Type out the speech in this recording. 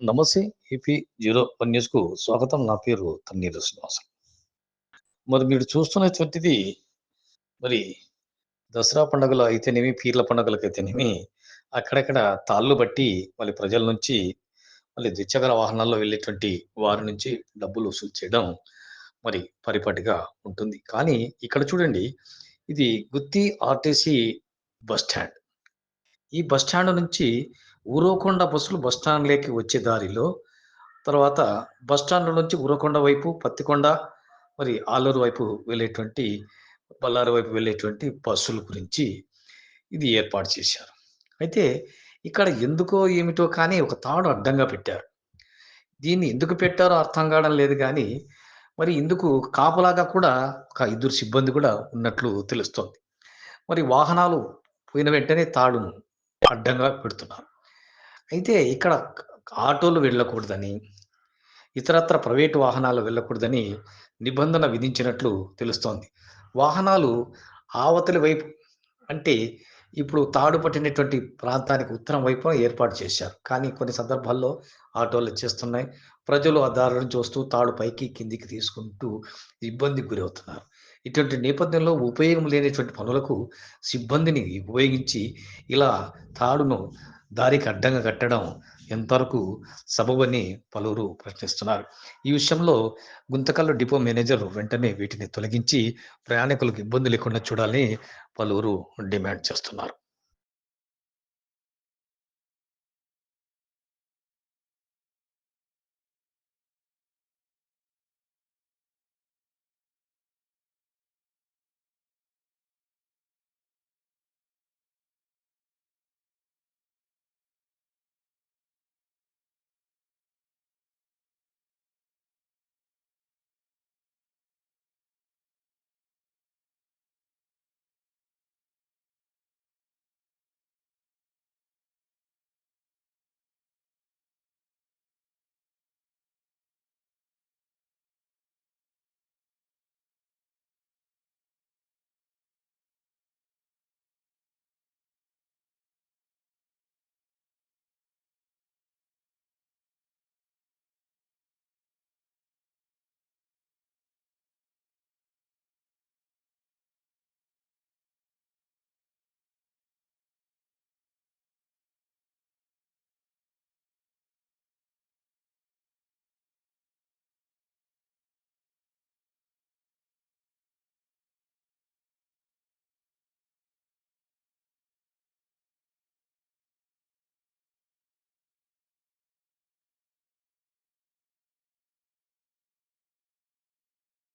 నమస్తే AP zero one న్యూస్కు స్వాగతం. నా పేరు తన్నీరు శ్రీనివాసం మరి మీరు చూస్తున్నటువంటిది మరి దసరా పండుగలు అయితేనేమి పీర్ల పండుగలకు అయితేనేమి అక్కడక్కడ తాళ్ళు బట్టి మళ్ళీ ప్రజల నుంచి మళ్ళీ ద్విచక్ర వాహనాల్లో వెళ్ళేటువంటి వారి నుంచి డబ్బులు వసూలు చేయడం మరి పరిపాటిగా ఉంటుంది. కానీ ఇక్కడ చూడండి ఇది గుత్తి ఆర్టీసీ బస్ స్టాండ్. ఈ బస్ స్టాండ్ నుంచి ఊరవకొండ బస్సులు బస్ స్టాండ్లోకి వచ్చే దారిలో తర్వాత బస్ స్టాండ్ నుంచి ఊరకొండ వైపు పత్తికొండ మరి ఆలూరు వైపు వెళ్ళేటువంటి బళ్ళారి వైపు వెళ్ళేటువంటి బస్సుల గురించి ఇది ఏర్పాటు చేశారు. అయితే ఇక్కడ ఎందుకో ఏమిటో కానీ ఒక తాడు అడ్డంగా పెట్టారు. దీన్ని ఎందుకు పెట్టారో అర్థం కావడం లేదు కానీ మరి ఇందుకు కాపలాగా కూడా ఒక ఇద్దరు సిబ్బంది కూడా ఉన్నట్లు తెలుస్తోంది. మరి వాహనాలు పోయిన వెంటనే తాడును అడ్డంగా పెడుతున్నారు. అయితే ఇక్కడ ఆటోలు వెళ్ళకూడదని ఇతరత్ర ప్రైవేటు వాహనాలు వెళ్ళకూడదని నిబంధన విధించినట్లు తెలుస్తోంది. వాహనాలు ఆవతలి వైపు అంటే ఇప్పుడు తాడు పట్టినటువంటి ప్రాంతానికి ఉత్తరం వైపు ఏర్పాటు చేశారు. కానీ కొన్ని సందర్భాల్లో ఆటోలు వచ్చేస్తున్నాయి. ప్రజలు ఆ దారులను చూస్తూ తాడు పైకి కిందికి తీసుకుంటూ ఇబ్బందికి గురవుతున్నారు. ఇటువంటి నేపథ్యంలో ఉపయోగం లేనటువంటి పనులకు సిబ్బందిని ఉపయోగించి ఇలా తాడును దారికి అడ్డంగా కట్టడం ఎంతవరకు సబబని పలువురు ప్రశ్నిస్తున్నారు. ఈ విషయంలో గుంతకల్లు డిపో మేనేజర్ వెంటనే వీటిని తొలగించి ప్రయాణికులకు ఇబ్బంది లేకుండా చూడాలని పలువురు డిమాండ్ చేస్తున్నారు.